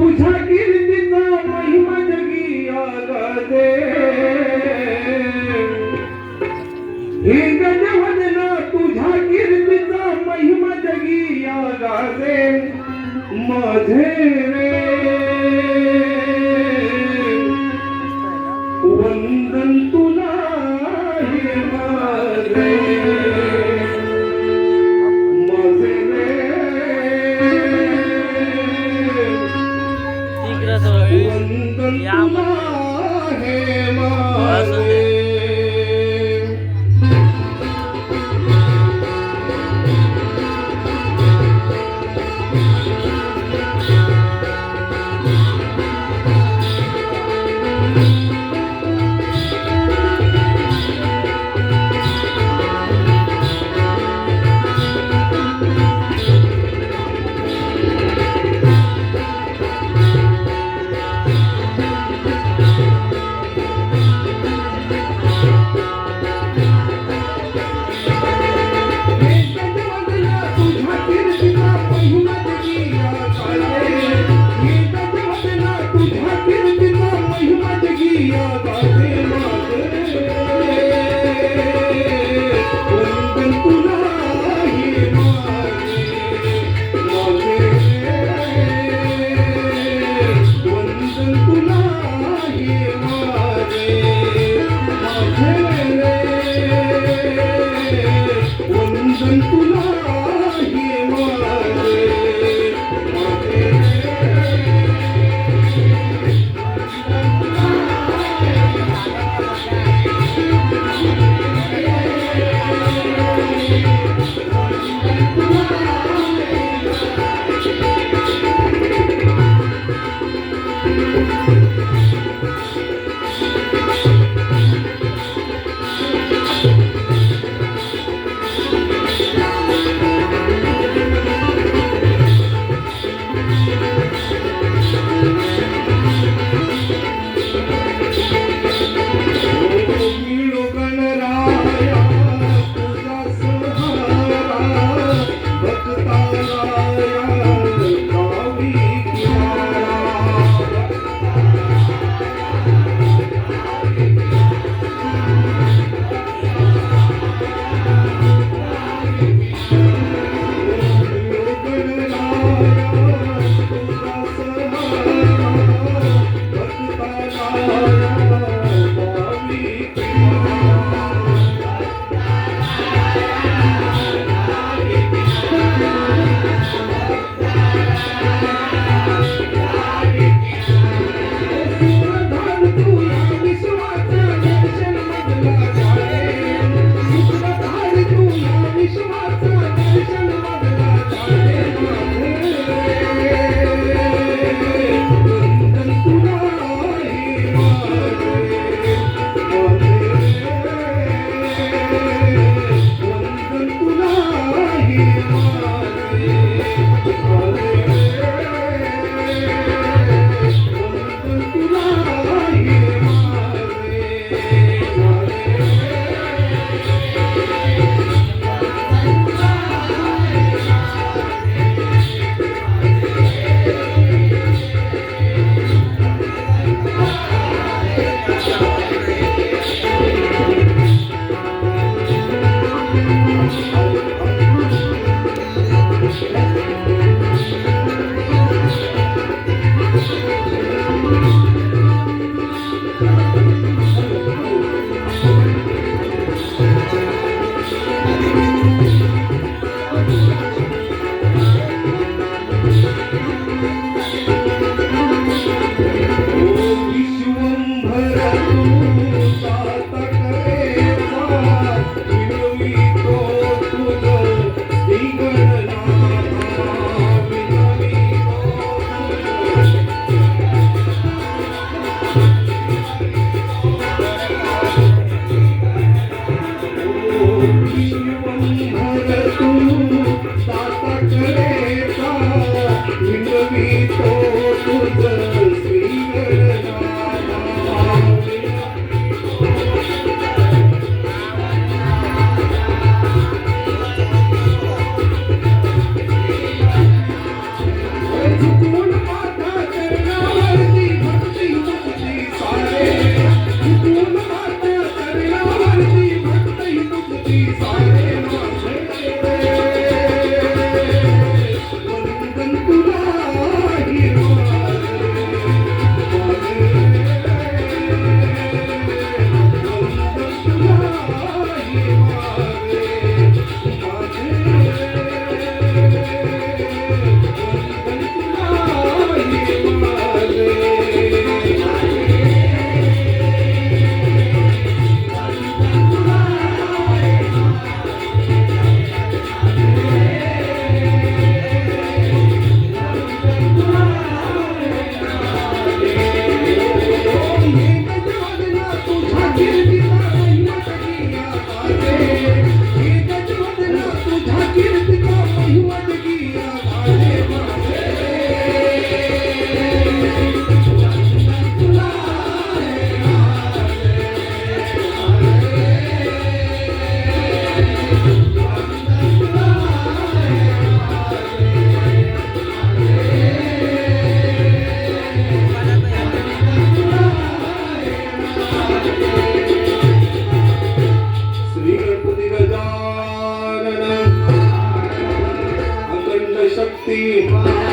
तुझ्या कीर्तीचा महिमा जगी आगादे हे गजवदना तुझ्या कीर्तीचा महिमा जगी आगादे माझे शक्ती